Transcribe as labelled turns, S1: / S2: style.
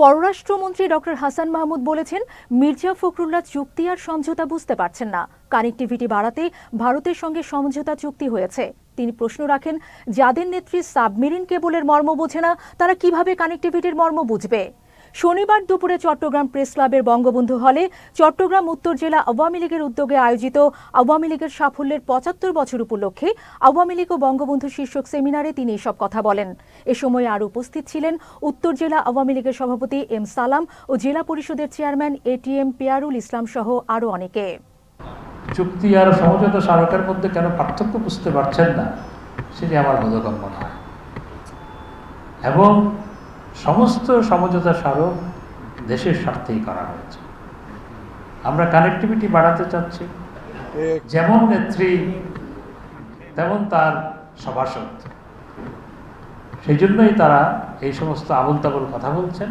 S1: পররাষ্ট্রমন্ত্রী ডক্টর হাসান মাহমুদ বলেছেন, মির্জা ফখরুল্লাহ চুক্তি আর সমঝোতা বুঝতে পারছেন না। কানেক্টিভিটি বাড়াতে ভারতের সঙ্গে সমঝোতা চুক্তি হয়েছে। তিনি প্রশ্ন রাখেন, যাদের নেত্রী সাবমেরিন কেবলের মর্ম বোঝে না, তারা কীভাবে কানেক্টিভিটির মর্ম বুঝবে? শনিবার দুপুরে চট্টগ্রাম প্রেস ক্লাবের বঙ্গবন্ধু হলে চট্টগ্রাম উত্তর জেলা আওয়ামী লীগের উদ্যোগে আয়োজিত আওয়ামী লীগের সাফল্যের পঁচাত্তর বছর উপলক্ষে আওয়ামী লীগ ও বঙ্গবন্ধু শীর্ষক সেমিনারে তিনি এসব কথা বলেন। এ সময় আর উপস্থিত ছিলেন উত্তর জেলা আওয়ামী লীগের সভাপতি এম সালাম ও জেলা পরিষদের চেয়ারম্যান এটিএম পেয়ারুল ইসলাম সহ আরও অনেকে।
S2: চুক্তি আর সমঝোতা স্মারকের মধ্যে কেন পার্থক্য বুঝতে পারছেন না, সেটি আমার বোধগম্য নয়। এবং সমস্ত সমঝোতা স্মারক দেশের স্বার্থেই করা হয়েছে। আমরা কানেক্টিভিটি বাড়াতে চাচ্ছি। যেমন নেত্রী, তেমন তার সভাসদ। সেই জন্যই তারা এই সমস্ত আবল তাবল কথা বলছেন।